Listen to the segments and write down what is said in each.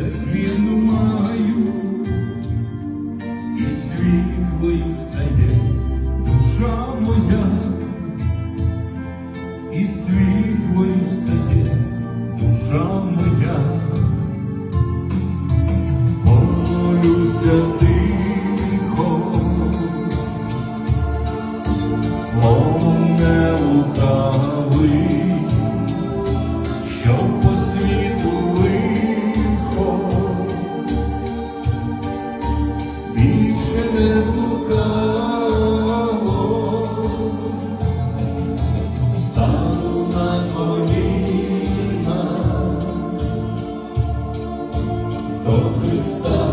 безмінну до Христа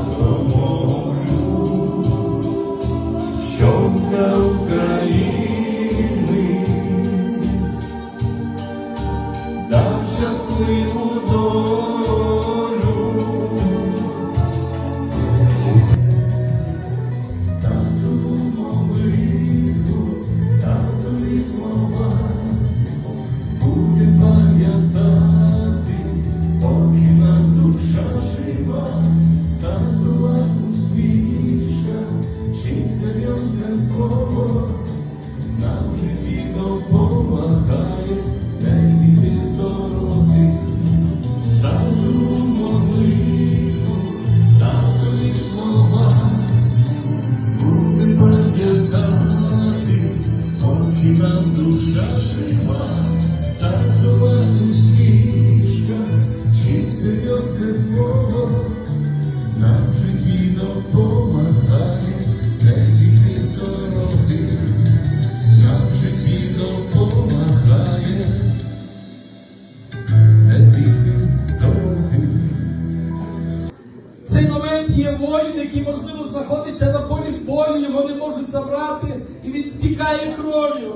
полі його не можуть забрати, і він стікає кров'ю.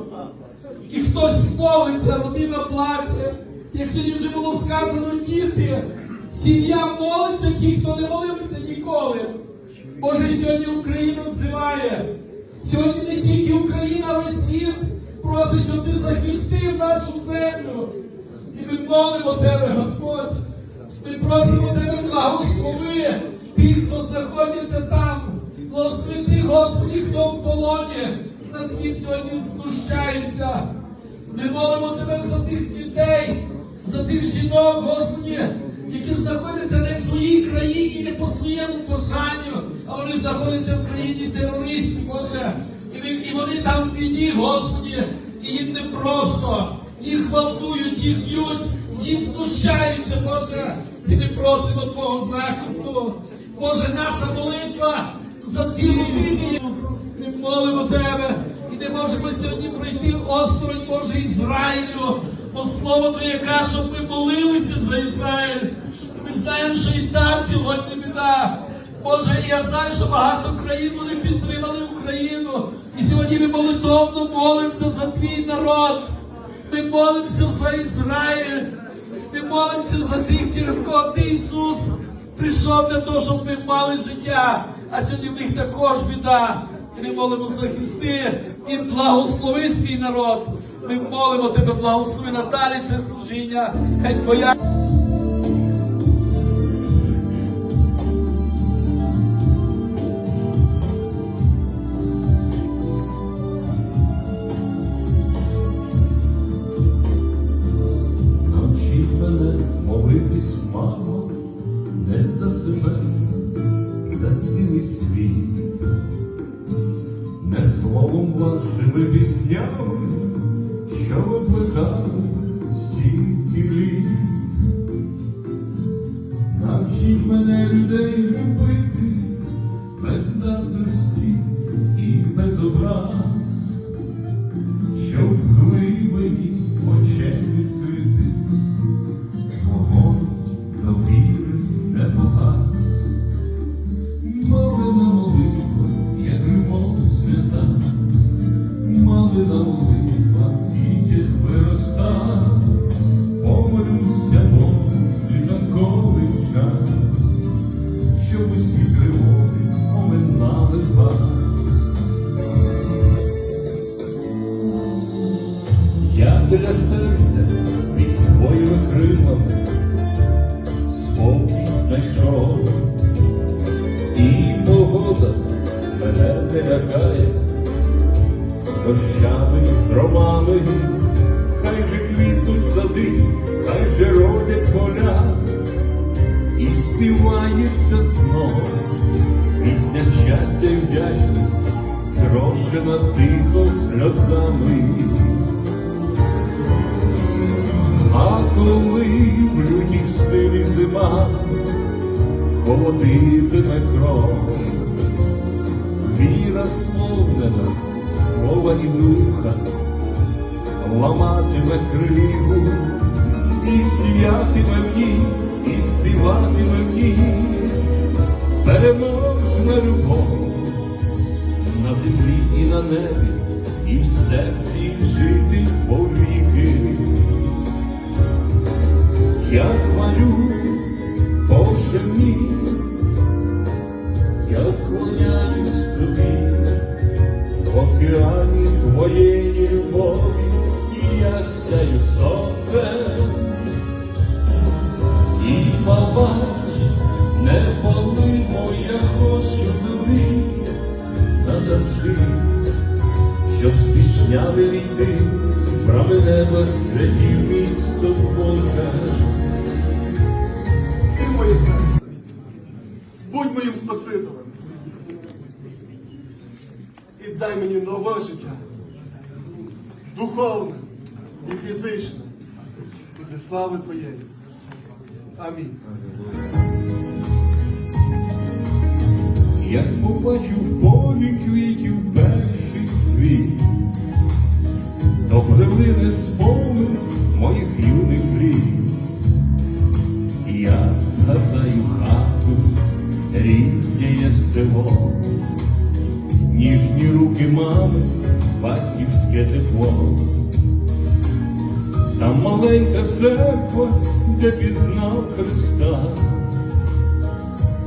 І хтось молиться, родина плаче. Як сьогодні вже було сказано, діти, сім'я молиться, ті, хто не молився ніколи. Боже, сьогодні Україна взиває. Сьогодні не тільки Україна, а весь світ просить, щоб ти захистив нашу землю. І ми молимо тебе, Господь. Ми просимо тебе, благослови тих, хто знаходиться там. Благослови тих, Господи, хто в полоні, над ким сьогодні знущаються. Ми молимо тебе за тих дітей, за тих жінок, Господи, які знаходяться не в своїй країні, не по своєму бажанню, а вони знаходяться в країні терористів, Боже. І, і вони там в біді, Господи, і їм не просто. Їх гвалтують, їх б'ють, їх знущаються, Боже. І ми просимо Твого захисту. Боже, наша молитва за ті людини. Ми молимо Тебе і не можемо сьогодні пройти осторонь, Боже, Ізраїлю. Бо слово Твоє каже, щоб ми молилися за Ізраїль. Ми знаємо, що і там сьогодні біда. Боже, я знаю, що багато країн вони підтримали Україну. І сьогодні ми молитовно молимося за твій народ. Ми молимося за Ізраїль. Ми молимося за тих, через кого ти Ісус прийшов для того, щоб ми мали життя. А сьогодні в них також біда. І ми молимо захисти і благослови свій народ. Ми молимо тебе, благослови надалі це служіння. Хай твоя. Що викликали дощами, дровами, хай же квітнуть сади, хай же родять поля, і співається знов пісня щастя і вдячності, зрошена тихо сльозами. А коли в лютій силі зима холодитиме кров, сповнена слова і духа, ламатиме криву, і сіятиме в ній, і співатиме в ній, переможна любов на землі і на небі, і в серці жити повіки. Я хвалю, палач, не палимо, я хочу тобі назавжди, щоб піснями війти, праве небо святів місто Боже. Ти моє серце, будь моїм Спасителем. І дай мені нове життя, духовне і фізичне, для слави Твоєї. Амінь. Як побачу в полі квітів перший світ, то прилине спомин моїх юних літ. Я згадаю хату, рідне село, ніжні руки мами, батьківське тепло. Там маленька церква, де пізнав Христа.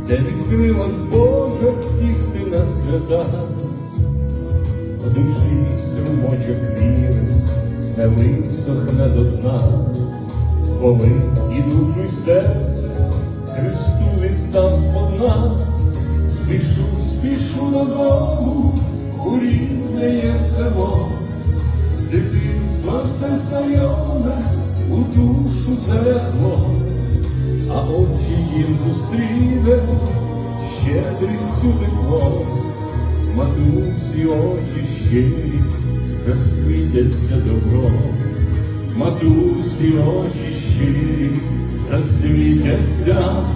Де відкрилась Божа істина свята, в душі струмочок віри, не висохне до дна, коли і душу, і серце Христу віддав сподна, спішу, спішу додому, у рідне є село, з дитинства все знайоме, у душу залягло а очі їм зустріне щедрістю тепло, матусі очі щирі, засвітяться добро, матусі очі щирі, засвітяться